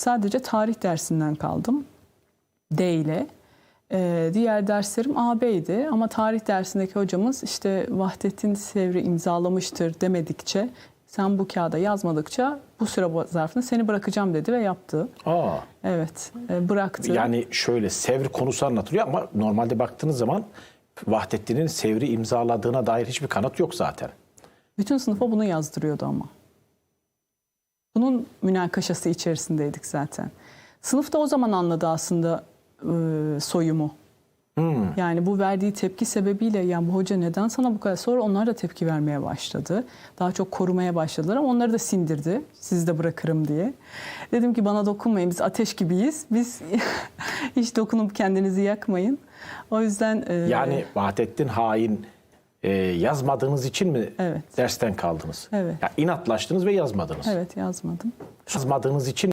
Sadece tarih dersinden kaldım. D ile. Ee, diğer derslerim AB'ydi ama tarih dersindeki hocamız işte Vahdettin Sevri imzalamıştır demedikçe sen bu kağıda yazmadıkça bu süre zarfında seni bırakacağım dedi ve yaptı. Aa, Evet e, bıraktı. yani şöyle Sevr konusu anlatılıyor ama normalde baktığınız zaman Vahdettin'in Sevr'i imzaladığına dair hiçbir kanıt yok zaten. Bütün sınıfa bunu yazdırıyordu ama. Bunun münakaşası içerisindeydik zaten. Sınıfta o zaman anladı aslında e, soyumu. Yani bu verdiği tepki sebebiyle yani bu hoca neden sana bu kadar sonra onlar da tepki vermeye başladı. Daha çok korumaya başladılar ama onları da sindirdi. Sizi de bırakırım diye. Dedim ki bana dokunmayın biz ateş gibiyiz. Biz hiç dokunup kendinizi yakmayın. O yüzden e, Yani Vahdettin hain e, yazmadığınız için mi Evet. dersten kaldınız? Evet. Ya inatlaştınız ve yazmadınız. evet yazmadım. Yazmadığınız için